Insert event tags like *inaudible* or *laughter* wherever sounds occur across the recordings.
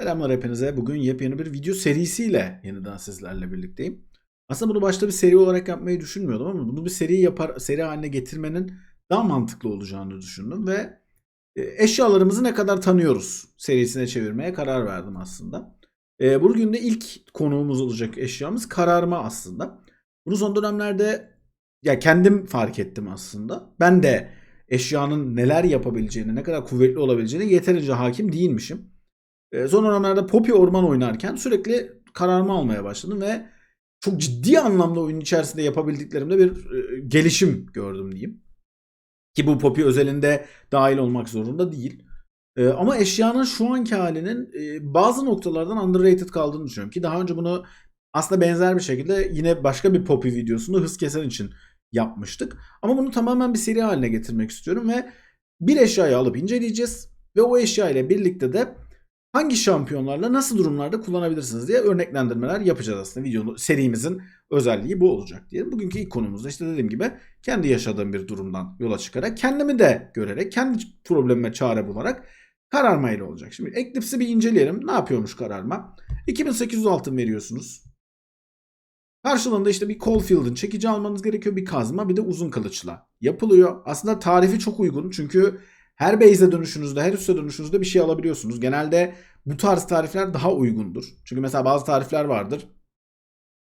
Selamlar hepinize. Bugün yepyeni bir video serisiyle yeniden sizlerle birlikteyim. Aslında bunu başta bir seri olarak yapmayı düşünmüyordum ama bunu bir seri yapar seri haline getirmenin daha mantıklı olacağını düşündüm ve e, eşyalarımızı ne kadar tanıyoruz serisine çevirmeye karar verdim aslında. E, bugün de ilk konuğumuz olacak eşyamız kararma aslında. Bunu son dönemlerde ya kendim fark ettim aslında. Ben de eşyanın neler yapabileceğini, ne kadar kuvvetli olabileceğine yeterince hakim değilmişim. E, son dönemlerde Poppy Orman oynarken sürekli kararma almaya başladım ve çok ciddi anlamda oyun içerisinde yapabildiklerimde bir e, gelişim gördüm diyeyim. Ki bu Poppy özelinde dahil olmak zorunda değil. E, ama eşyanın şu anki halinin e, bazı noktalardan underrated kaldığını düşünüyorum. Ki daha önce bunu aslında benzer bir şekilde yine başka bir Poppy videosunda hız kesen için yapmıştık. Ama bunu tamamen bir seri haline getirmek istiyorum ve bir eşyayı alıp inceleyeceğiz. Ve o eşya ile birlikte de hangi şampiyonlarla nasıl durumlarda kullanabilirsiniz diye örneklendirmeler yapacağız aslında. Videonun serimizin özelliği bu olacak diye. Bugünkü ilk konumuzda işte dediğim gibi kendi yaşadığım bir durumdan yola çıkarak kendimi de görerek kendi problemime çare bularak kararma ile olacak. Şimdi Eclipse'i bir inceleyelim. Ne yapıyormuş kararma? 2800 altın veriyorsunuz. Karşılığında işte bir Caulfield'ın çekici almanız gerekiyor. Bir kazma bir de uzun kılıçla yapılıyor. Aslında tarifi çok uygun çünkü her base'e dönüşünüzde, her üste dönüşünüzde bir şey alabiliyorsunuz. Genelde bu tarz tarifler daha uygundur. Çünkü mesela bazı tarifler vardır.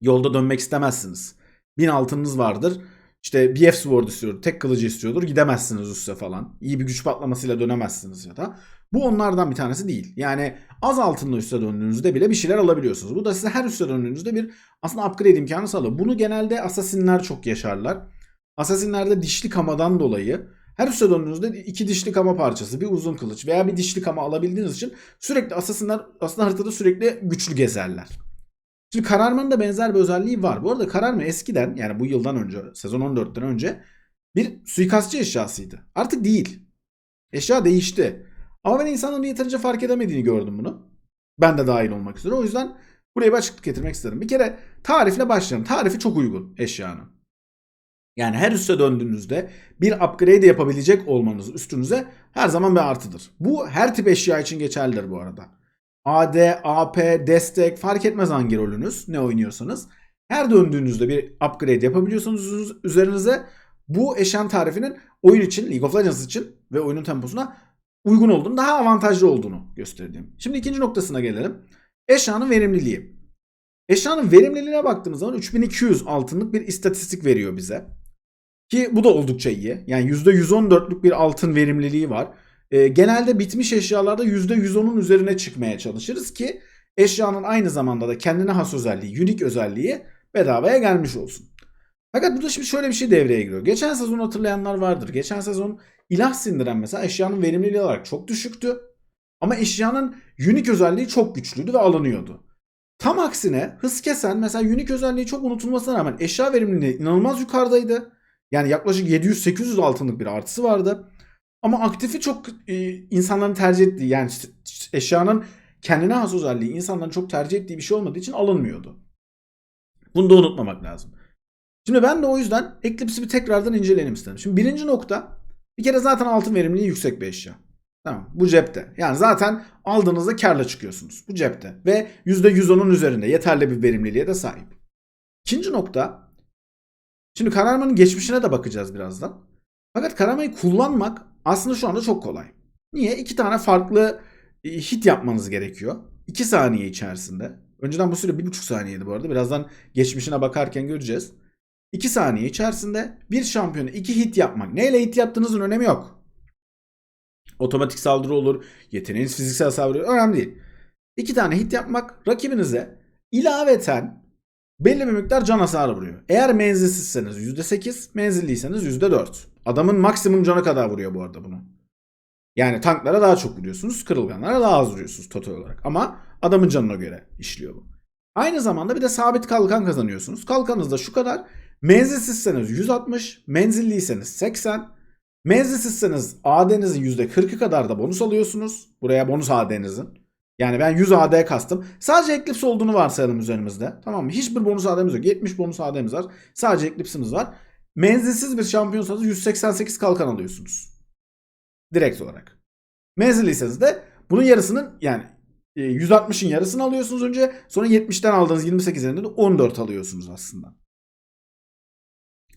Yolda dönmek istemezsiniz. Bin altınınız vardır. İşte BF Sword istiyordur, tek kılıcı istiyordur. Gidemezsiniz üste falan. İyi bir güç patlamasıyla dönemezsiniz ya da. Bu onlardan bir tanesi değil. Yani az altınla üste döndüğünüzde bile bir şeyler alabiliyorsunuz. Bu da size her üste döndüğünüzde bir aslında upgrade imkanı sağlıyor. Bunu genelde asasinler çok yaşarlar. Asasinlerde dişli kamadan dolayı her döndüğünüzde iki dişli kama parçası, bir uzun kılıç veya bir dişli kama alabildiğiniz için sürekli asasinler aslında haritada sürekli güçlü gezerler. Şimdi kararmanın da benzer bir özelliği var. Bu arada kararma eskiden yani bu yıldan önce, sezon 14'ten önce bir suikastçı eşyasıydı. Artık değil. Eşya değişti. Ama ben insanların yeterince fark edemediğini gördüm bunu. Ben de dahil olmak üzere. O yüzden buraya bir açıklık getirmek isterim. Bir kere tarifle başlayalım. Tarifi çok uygun eşyanın. Yani her üste döndüğünüzde bir upgrade yapabilecek olmanız üstünüze her zaman bir artıdır. Bu her tip eşya için geçerlidir bu arada. AD, AP, destek fark etmez hangi rolünüz ne oynuyorsanız. Her döndüğünüzde bir upgrade yapabiliyorsanız üzerinize bu eşyan tarifinin oyun için, League of Legends için ve oyunun temposuna uygun olduğunu, daha avantajlı olduğunu gösterdiğim. Şimdi ikinci noktasına gelelim. Eşyanın verimliliği. Eşyanın verimliliğine baktığımız zaman 3200 altınlık bir istatistik veriyor bize. Ki bu da oldukça iyi. Yani %114'lük bir altın verimliliği var. E, genelde bitmiş eşyalarda %110'un üzerine çıkmaya çalışırız ki eşyanın aynı zamanda da kendine has özelliği, unique özelliği bedavaya gelmiş olsun. Fakat burada şimdi şöyle bir şey devreye giriyor. Geçen sezon hatırlayanlar vardır. Geçen sezon ilah sindiren mesela eşyanın verimliliği olarak çok düşüktü. Ama eşyanın unique özelliği çok güçlüydü ve alınıyordu. Tam aksine hız kesen mesela unique özelliği çok unutulmasına rağmen eşya verimliliği inanılmaz yukarıdaydı. Yani yaklaşık 700-800 altınlık bir artısı vardı. Ama aktifi çok e, insanların tercih ettiği yani eşyanın kendine has özelliği insanların çok tercih ettiği bir şey olmadığı için alınmıyordu. Bunu da unutmamak lazım. Şimdi ben de o yüzden Eclipse'i bir tekrardan inceleyelim istedim. Şimdi birinci nokta bir kere zaten altın verimliliği yüksek bir eşya. Tamam bu cepte. Yani zaten aldığınızda karla çıkıyorsunuz. Bu cepte. Ve %110'un üzerinde yeterli bir verimliliğe de sahip. İkinci nokta Şimdi kararmanın geçmişine de bakacağız birazdan. Fakat kararmayı kullanmak aslında şu anda çok kolay. Niye? İki tane farklı e, hit yapmanız gerekiyor. İki saniye içerisinde. Önceden bu süre bir buçuk saniyeydi bu arada. Birazdan geçmişine bakarken göreceğiz. İki saniye içerisinde bir şampiyonu iki hit yapmak. Neyle hit yaptığınızın önemi yok. Otomatik saldırı olur. Yeteneğiniz fiziksel saldırı önemli değil. İki tane hit yapmak rakibinize ilaveten belli bir miktar can hasarı vuruyor. Eğer menzilsizseniz %8, menzilliyseniz %4. Adamın maksimum canı kadar vuruyor bu arada bunu. Yani tanklara daha çok vuruyorsunuz, kırılganlara daha az vuruyorsunuz total olarak. Ama adamın canına göre işliyor bu. Aynı zamanda bir de sabit kalkan kazanıyorsunuz. Kalkanınız da şu kadar. Menzilsizseniz 160, menzilliyseniz 80. Menzilsizseniz AD'nizin %40'ı kadar da bonus alıyorsunuz. Buraya bonus AD'nizin. Yani ben 100 AD kastım. Sadece Eclipse olduğunu varsayalım üzerimizde. Tamam mı? Hiçbir bonus AD'miz yok. 70 bonus AD'miz var. Sadece Eclipse'imiz var. Menzilsiz bir şampiyonsanız 188 kalkan alıyorsunuz. Direkt olarak. Menzilliyseniz de bunun yarısının yani e, 160'ın yarısını alıyorsunuz önce. Sonra 70'ten aldığınız 28 üzerinden de 14 alıyorsunuz aslında.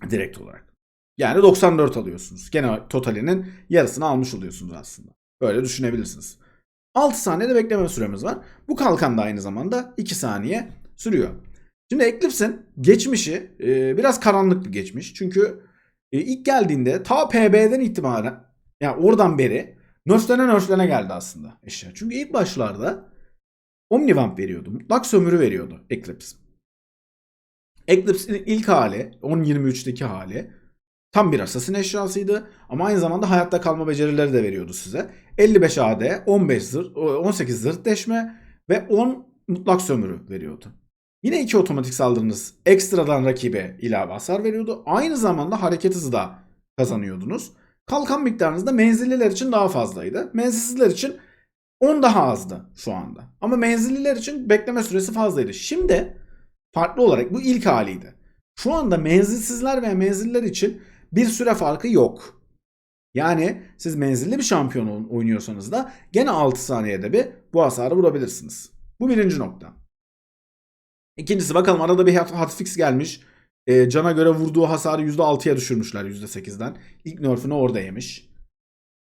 Direkt olarak. Yani 94 alıyorsunuz. Genel totalinin yarısını almış oluyorsunuz aslında. Böyle düşünebilirsiniz. 6 saniyede bekleme süremiz var. Bu kalkan da aynı zamanda 2 saniye sürüyor. Şimdi Eclipse'in geçmişi e, biraz karanlık bir geçmiş. Çünkü e, ilk geldiğinde ta PB'den itibaren yani oradan beri nörflene nörflene geldi aslında eşya. Çünkü ilk başlarda Omnivamp veriyordu. Mutlak sömürü veriyordu Eclipse. Eclipse'in ilk hali 10.23'teki hali tam bir assassin eşyasıydı ama aynı zamanda hayatta kalma becerileri de veriyordu size. 55 AD, 15 zırh, 18 zırh deşme ve 10 mutlak sömürü veriyordu. Yine iki otomatik saldırınız ekstradan rakibe ilave hasar veriyordu. Aynı zamanda hareket hızı da kazanıyordunuz. Kalkan miktarınız da menzilliler için daha fazlaydı. Menzilsizler için 10 daha azdı şu anda. Ama menzilliler için bekleme süresi fazlaydı. Şimdi farklı olarak bu ilk haliydi. Şu anda menzilsizler veya menziller için bir süre farkı yok. Yani siz menzilli bir şampiyon oynuyorsanız da gene 6 saniyede bir bu hasarı vurabilirsiniz. Bu birinci nokta. İkincisi bakalım arada bir hotfix gelmiş. E, cana göre vurduğu hasarı %6'ya düşürmüşler %8'den. İlk nerf'ünü orada yemiş.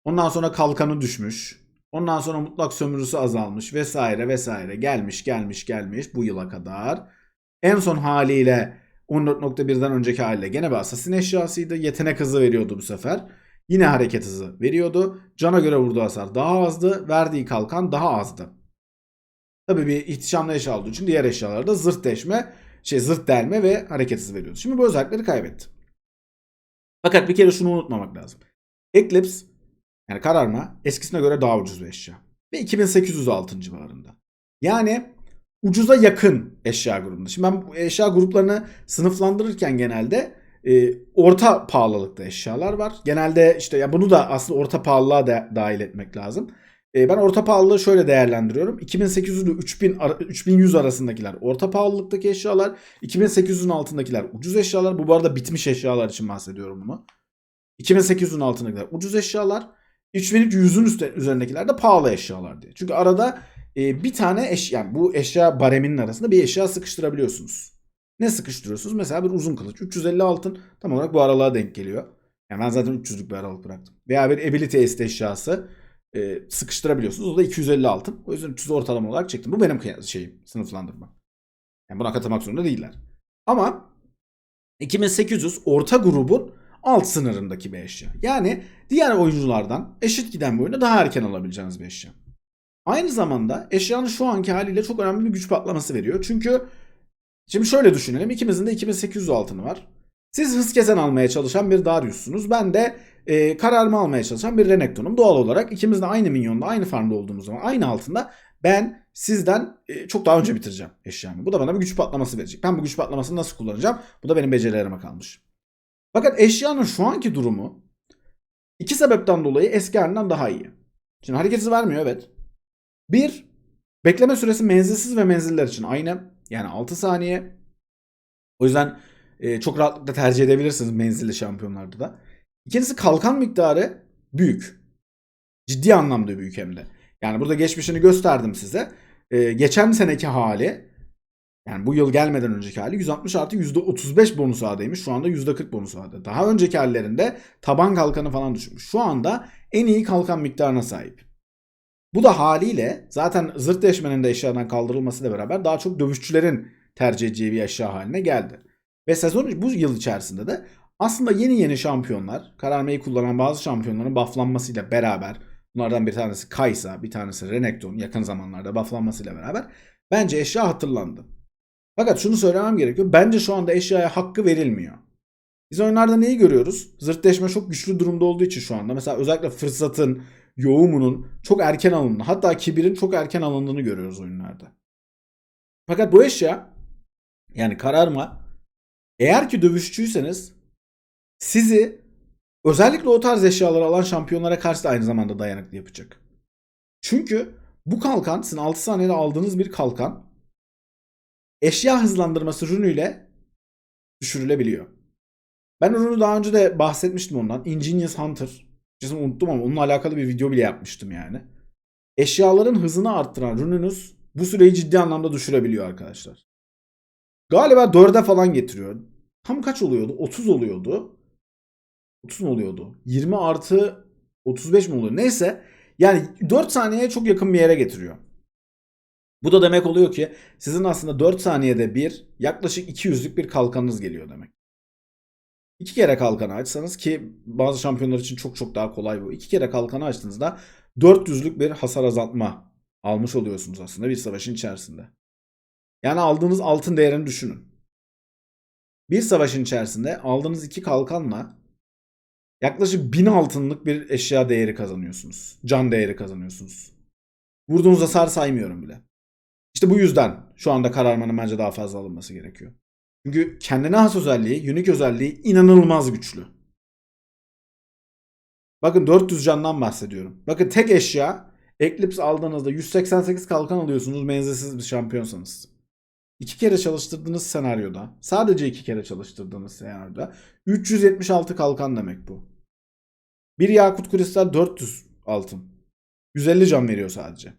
Ondan sonra kalkanı düşmüş. Ondan sonra mutlak sömürüsü azalmış vesaire vesaire. Gelmiş gelmiş gelmiş bu yıla kadar. En son haliyle 14.1'den önceki haliyle gene bir assassin eşyasıydı. Yetenek hızı veriyordu bu sefer. Yine hareket hızı veriyordu. Cana göre vurduğu hasar daha azdı. Verdiği kalkan daha azdı. Tabii bir ihtişamlı eşya olduğu için diğer eşyalarda zırt deşme, şey zırt delme ve hareket hızı veriyordu. Şimdi bu özellikleri kaybetti. Fakat bir kere şunu unutmamak lazım. Eclipse yani kararma eskisine göre daha ucuz bir eşya. Ve 2800 altın civarında. Yani ucuza yakın eşya grubunda. Şimdi ben bu eşya gruplarını sınıflandırırken genelde e, orta pahalılıkta eşyalar var. Genelde işte ya bunu da aslında orta pahalılığa da dahil etmek lazım. E, ben orta pahalılığı şöyle değerlendiriyorum. 2800 ile 3000 3100 arasındakiler orta pahalılıktaki eşyalar. 2800'ün altındakiler ucuz eşyalar. Bu arada bitmiş eşyalar için bahsediyorum bunu. 2800'ün altındakiler ucuz eşyalar. 3300'ün üzerindekiler de pahalı eşyalar diye. Çünkü arada e, bir tane eşya yani bu eşya bareminin arasında bir eşya sıkıştırabiliyorsunuz. Ne sıkıştırıyorsunuz? Mesela bir uzun kılıç. 350 altın tam olarak bu aralığa denk geliyor. Yani ben zaten 300'lük bir aralık bıraktım. Veya bir ability est eşyası e, sıkıştırabiliyorsunuz. O da 250 altın. O yüzden 300 ortalama olarak çektim. Bu benim şeyim sınıflandırma. Yani buna katılmak zorunda değiller. Ama 2800 orta grubun alt sınırındaki bir eşya. Yani diğer oyunculardan eşit giden bir oyunu daha erken alabileceğiniz bir eşya. Aynı zamanda eşyanın şu anki haliyle çok önemli bir güç patlaması veriyor. Çünkü şimdi şöyle düşünelim. ikimizin de 2800 altını var. Siz hız kesen almaya çalışan bir Darius'sunuz. Ben de e, kararımı almaya çalışan bir Renekton'um. Doğal olarak ikimiz de aynı minyonda, aynı farmda olduğumuz zaman, aynı altında ben sizden e, çok daha önce bitireceğim eşyamı. Bu da bana bir güç patlaması verecek. Ben bu güç patlamasını nasıl kullanacağım? Bu da benim becerilerime kalmış. Fakat eşyanın şu anki durumu iki sebepten dolayı eski halinden daha iyi. Şimdi hareketsiz vermiyor evet. Bir, bekleme süresi menzilsiz ve menziller için aynı. Yani 6 saniye. O yüzden e, çok rahatlıkla tercih edebilirsiniz menzilli şampiyonlarda da. İkincisi kalkan miktarı büyük. Ciddi anlamda büyük hem de. Yani burada geçmişini gösterdim size. Ee, geçen seneki hali yani bu yıl gelmeden önceki hali 160 artı %35 bonus AD'ymiş. Şu anda %40 bonus AD. Daha önceki hallerinde taban kalkanı falan düşmüş. Şu anda en iyi kalkan miktarına sahip. Bu da haliyle zaten zırt deşmenin de eşyadan kaldırılmasıyla beraber daha çok dövüşçülerin tercih edeceği bir eşya haline geldi. Ve sezon bu yıl içerisinde de aslında yeni yeni şampiyonlar, kararmayı kullanan bazı şampiyonların bufflanmasıyla beraber bunlardan bir tanesi Kaysa, bir tanesi Renekton yakın zamanlarda bufflanmasıyla beraber bence eşya hatırlandı. Fakat şunu söylemem gerekiyor. Bence şu anda eşyaya hakkı verilmiyor. Biz oyunlarda neyi görüyoruz? Zırtleşme çok güçlü durumda olduğu için şu anda. Mesela özellikle fırsatın, yoğumunun çok erken alındığını hatta kibirin çok erken alındığını görüyoruz oyunlarda. Fakat bu eşya yani kararma eğer ki dövüşçüyseniz sizi özellikle o tarz eşyaları alan şampiyonlara karşı da aynı zamanda dayanıklı yapacak. Çünkü bu kalkan sizin 6 saniyede aldığınız bir kalkan eşya hızlandırması rünüyle düşürülebiliyor. Ben ürünü daha önce de bahsetmiştim ondan. Ingenious Hunter. Kesin unuttum ama onunla alakalı bir video bile yapmıştım yani. eşyaların hızını arttıran Rununus bu süreyi ciddi anlamda düşürebiliyor arkadaşlar. Galiba 4'e falan getiriyor. Tam kaç oluyordu? 30 oluyordu. 30 mu oluyordu? 20 artı 35 mi oluyor? Neyse. Yani 4 saniyeye çok yakın bir yere getiriyor. Bu da demek oluyor ki sizin aslında 4 saniyede bir yaklaşık 200'lük bir kalkanınız geliyor demek. İki kere kalkanı açsanız ki bazı şampiyonlar için çok çok daha kolay bu. İki kere kalkanı açtığınızda 400'lük bir hasar azaltma almış oluyorsunuz aslında bir savaşın içerisinde. Yani aldığınız altın değerini düşünün. Bir savaşın içerisinde aldığınız iki kalkanla yaklaşık 1000 altınlık bir eşya değeri kazanıyorsunuz. Can değeri kazanıyorsunuz. Vurduğunuz hasar saymıyorum bile. İşte bu yüzden şu anda kararmanın bence daha fazla alınması gerekiyor. Çünkü kendine has özelliği, unique özelliği inanılmaz güçlü. Bakın 400 candan bahsediyorum. Bakın tek eşya Eclipse aldığınızda 188 kalkan alıyorsunuz menzilsiz bir şampiyonsanız. İki kere çalıştırdığınız senaryoda, sadece iki kere çalıştırdığınız senaryoda 376 kalkan demek bu. Bir yakut kristal 400 altın. 150 can veriyor sadece.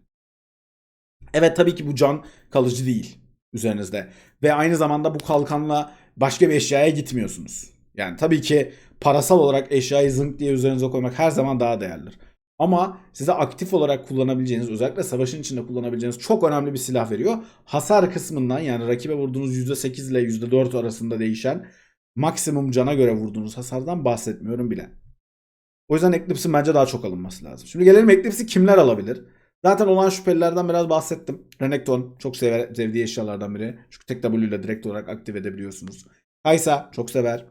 Evet tabii ki bu can kalıcı değil üzerinizde. Ve aynı zamanda bu kalkanla başka bir eşyaya gitmiyorsunuz. Yani tabii ki parasal olarak eşyayı zınk diye üzerinize koymak her zaman daha değerlidir. Ama size aktif olarak kullanabileceğiniz, özellikle savaşın içinde kullanabileceğiniz çok önemli bir silah veriyor. Hasar kısmından yani rakibe vurduğunuz %8 ile %4 arasında değişen maksimum cana göre vurduğunuz hasardan bahsetmiyorum bile. O yüzden Eclipse'in bence daha çok alınması lazım. Şimdi gelelim Eclipse'i kimler alabilir? Zaten olan şüphelilerden biraz bahsettim. Renekton çok sever, sevdiği eşyalardan biri. Çünkü tek W ile direkt olarak aktif edebiliyorsunuz. Kaysa çok sever.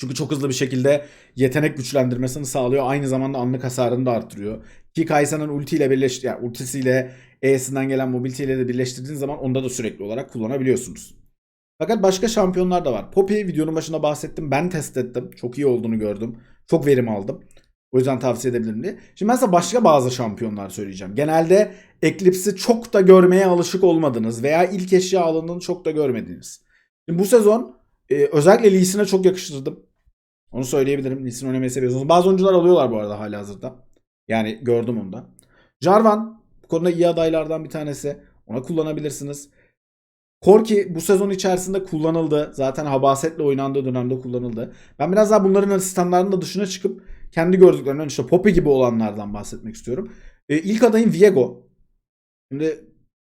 Çünkü çok hızlı bir şekilde yetenek güçlendirmesini sağlıyor. Aynı zamanda anlık hasarını da arttırıyor. Ki Kaysa'nın ultiyle birleş yani ultisiyle E'sinden gelen mobiliteyle de birleştirdiğiniz zaman onda da sürekli olarak kullanabiliyorsunuz. Fakat başka şampiyonlar da var. Poppy videonun başında bahsettim. Ben test ettim. Çok iyi olduğunu gördüm. Çok verim aldım. O yüzden tavsiye edebilirim diye. Şimdi ben size başka bazı şampiyonlar söyleyeceğim. Genelde Eclipse'i çok da görmeye alışık olmadınız veya ilk eşya alındığını çok da görmediniz. Şimdi bu sezon e, özellikle Lee Sin'e çok yakıştırdım. Onu söyleyebilirim. Lee Sin oynamayı seviyorsunuz. Bazı oyuncular alıyorlar bu arada hala hazırda. Yani gördüm onu da. Jarvan bu konuda iyi adaylardan bir tanesi. Ona kullanabilirsiniz. Korki bu sezon içerisinde kullanıldı. Zaten Habaset'le oynandığı dönemde kullanıldı. Ben biraz daha bunların asistanlarının da dışına çıkıp kendi gördüklerimden işte Poppy gibi olanlardan bahsetmek istiyorum. E, ilk adayım Viego. Şimdi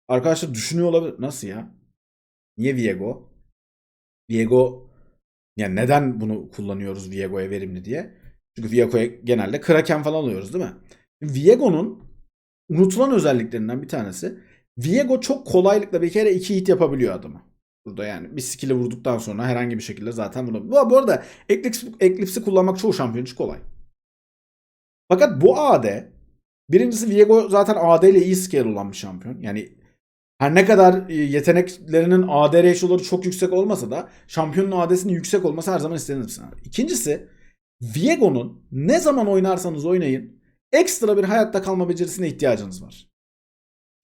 arkadaşlar düşünüyor olabilir. Nasıl ya? Niye Viego? Viego yani neden bunu kullanıyoruz Viego'ya verimli diye? Çünkü Viego'ya genelde Kraken falan alıyoruz değil mi? Viego'nun unutulan özelliklerinden bir tanesi Viego çok kolaylıkla bir kere iki hit yapabiliyor adamı. Burada yani bir skill'i vurduktan sonra herhangi bir şekilde zaten bunu. Bu, bu arada Eclipse, Eclipse'i kullanmak çoğu şampiyon için kolay. Fakat bu AD birincisi Viego zaten AD ile iyi scale olan bir şampiyon. Yani her ne kadar e, yeteneklerinin AD ratio'ları çok yüksek olmasa da şampiyonun AD'sinin yüksek olması her zaman istenir. İkincisi Viego'nun ne zaman oynarsanız oynayın ekstra bir hayatta kalma becerisine ihtiyacınız var.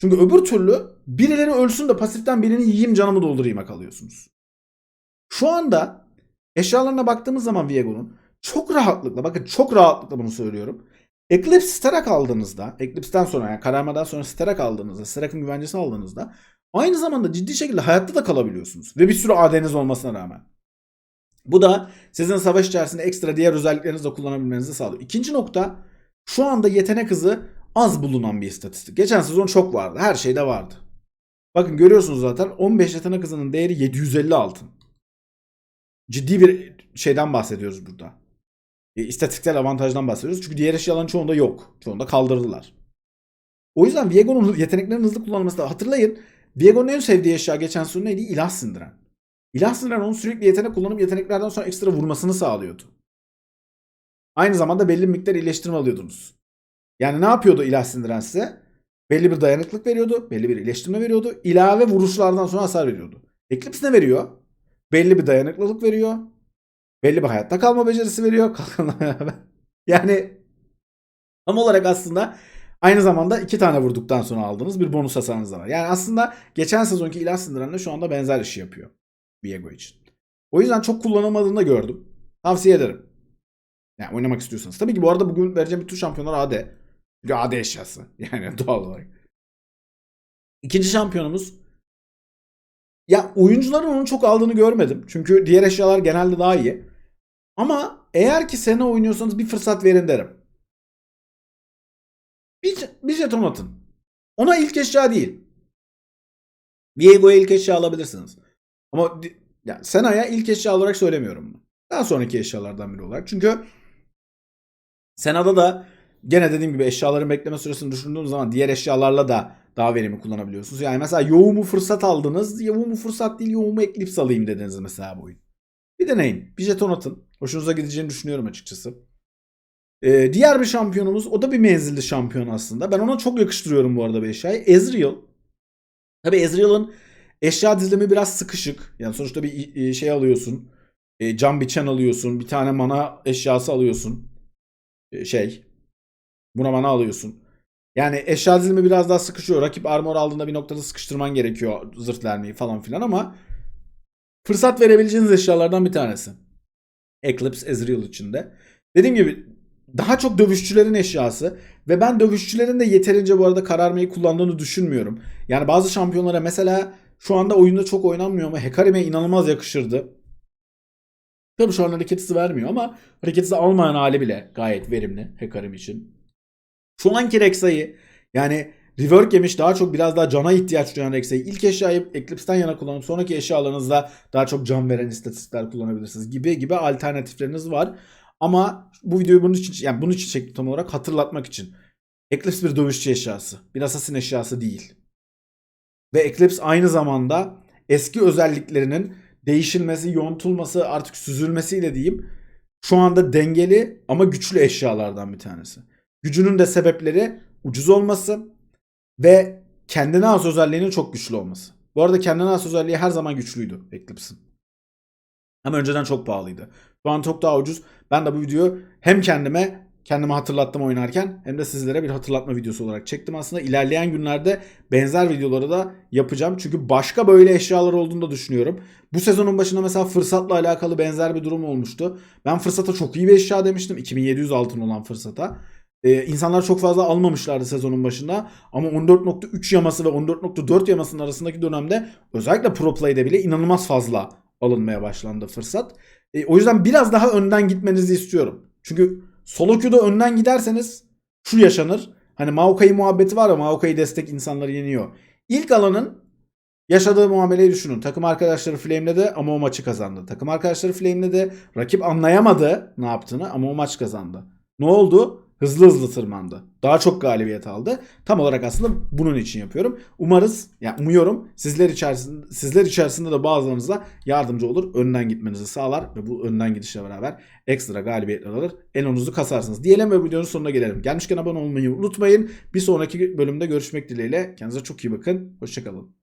Çünkü öbür türlü birileri ölsün de pasiften birini yiyeyim canımı doldurayım kalıyorsunuz. Şu anda eşyalarına baktığımız zaman Viego'nun çok rahatlıkla bakın çok rahatlıkla bunu söylüyorum. Eclipse Starak aldığınızda, Eclipse'den sonra yani kararmadan sonra Starak aldığınızda, Starak'ın güvencesi aldığınızda aynı zamanda ciddi şekilde hayatta da kalabiliyorsunuz. Ve bir sürü AD'niz olmasına rağmen. Bu da sizin savaş içerisinde ekstra diğer özelliklerinizi de kullanabilmenizi sağlıyor. İkinci nokta şu anda yetenek hızı az bulunan bir istatistik. Geçen sezon çok vardı. Her şeyde vardı. Bakın görüyorsunuz zaten 15 yetenek hızının değeri 750 altın. Ciddi bir şeyden bahsediyoruz burada. E, istatistiksel avantajdan bahsediyoruz. Çünkü diğer eşyaların çoğunda yok. Çoğunda kaldırdılar. O yüzden Viego'nun yeteneklerini hızlı kullanılması da hatırlayın. Viego'nun en sevdiği eşya geçen sezon neydi? İlah sindiren. İlah sindiren onun sürekli yetenek kullanıp yeteneklerden sonra ekstra vurmasını sağlıyordu. Aynı zamanda belli bir miktar iyileştirme alıyordunuz. Yani ne yapıyordu ilah sindiren size? Belli bir dayanıklık veriyordu. Belli bir iyileştirme veriyordu. İlave vuruşlardan sonra hasar veriyordu. Eclipse ne veriyor? Belli bir dayanıklılık veriyor. Belli bir hayatta kalma becerisi veriyor. *laughs* yani tam olarak aslında aynı zamanda iki tane vurduktan sonra aldığınız bir bonus hasarınız var. Yani aslında geçen sezonki ilah sindirenle şu anda benzer işi yapıyor. Viego için. O yüzden çok kullanılmadığını da gördüm. Tavsiye ederim. Yani oynamak istiyorsanız. Tabii ki bu arada bugün vereceğim bütün şampiyonlar AD. Çünkü AD eşyası. *laughs* Yani doğal olarak. İkinci şampiyonumuz ya oyuncuların onu çok aldığını görmedim. Çünkü diğer eşyalar genelde daha iyi. Ama eğer ki sene oynuyorsanız bir fırsat verin derim. Bir, bir jeton atın. Ona ilk eşya değil. Viego'ya ilk eşya alabilirsiniz. Ama yani Sena'ya ilk eşya olarak söylemiyorum. Daha sonraki eşyalardan biri olarak. Çünkü Sena'da da gene dediğim gibi eşyaların bekleme süresini düşündüğüm zaman diğer eşyalarla da daha verimli kullanabiliyorsunuz. Yani mesela yoğumu fırsat aldınız. Yoğumu fırsat değil yoğumu Eclipse alayım dediniz mesela bu oyun. Bir deneyin. Bir jeton atın. Hoşunuza gideceğini düşünüyorum açıkçası. Ee, diğer bir şampiyonumuz o da bir menzilli şampiyon aslında. Ben ona çok yakıştırıyorum bu arada bir eşyayı. Ezreal. Tabi Ezreal'ın eşya dizilimi biraz sıkışık. Yani sonuçta bir e, şey alıyorsun. E, can biçen alıyorsun. Bir tane mana eşyası alıyorsun. E, şey. Buna mana alıyorsun. Yani eşya dizilimi biraz daha sıkışıyor. Rakip armor aldığında bir noktada sıkıştırman gerekiyor zırt vermeyi falan filan ama fırsat verebileceğiniz eşyalardan bir tanesi. Eclipse Ezreal içinde. Dediğim gibi daha çok dövüşçülerin eşyası ve ben dövüşçülerin de yeterince bu arada kararmayı kullandığını düşünmüyorum. Yani bazı şampiyonlara mesela şu anda oyunda çok oynanmıyor ama Hecarim'e inanılmaz yakışırdı. Tabii şu an hareket hızı vermiyor ama hareket hızı almayan hali bile gayet verimli Hecarim için. Şu anki Rek'Sa'yı yani rework yemiş daha çok biraz daha cana ihtiyaç duyan Rek'Sa'yı ilk eşyayı Eclipse'den yana kullanıp sonraki eşyalarınızda daha çok can veren istatistikler kullanabilirsiniz gibi gibi alternatifleriniz var. Ama bu videoyu bunun için yani bunun için çektim tam olarak hatırlatmak için. Eclipse bir dövüşçü eşyası. Bir assassin eşyası değil. Ve Eclipse aynı zamanda eski özelliklerinin değişilmesi, yontulması, artık süzülmesiyle diyeyim şu anda dengeli ama güçlü eşyalardan bir tanesi. Gücünün de sebepleri ucuz olması ve kendine has özelliğinin çok güçlü olması. Bu arada kendine has özelliği her zaman güçlüydü Eclipse'in. Ama önceden çok pahalıydı. Şu an çok daha ucuz. Ben de bu videoyu hem kendime kendime hatırlattım oynarken hem de sizlere bir hatırlatma videosu olarak çektim aslında. İlerleyen günlerde benzer videoları da yapacağım. Çünkü başka böyle eşyalar olduğunu da düşünüyorum. Bu sezonun başında mesela fırsatla alakalı benzer bir durum olmuştu. Ben fırsata çok iyi bir eşya demiştim. 2700 altın olan fırsata. Ee, insanlar çok fazla almamışlardı sezonun başında. Ama 14.3 yaması ve 14.4 yamasının arasındaki dönemde özellikle Pro Play'de bile inanılmaz fazla alınmaya başlandı fırsat. E, o yüzden biraz daha önden gitmenizi istiyorum. Çünkü solo queue'da önden giderseniz şu yaşanır. Hani Maokai muhabbeti var ya Maokai destek insanları yeniyor. İlk alanın yaşadığı muameleyi düşünün. Takım arkadaşları flameledi ama o maçı kazandı. Takım arkadaşları flameledi. Rakip anlayamadı ne yaptığını ama o maç kazandı. Ne oldu? Hızlı hızlı tırmandı. Daha çok galibiyet aldı. Tam olarak aslında bunun için yapıyorum. Umarız, yani umuyorum sizler içerisinde sizler içerisinde de bazılarınıza yardımcı olur. Önden gitmenizi sağlar ve bu önden gidişle beraber ekstra galibiyetler alır. Elonuzu kasarsınız. Diyelim ve videonun sonuna gelelim. Gelmişken abone olmayı unutmayın. Bir sonraki bölümde görüşmek dileğiyle. Kendinize çok iyi bakın. Hoşçakalın.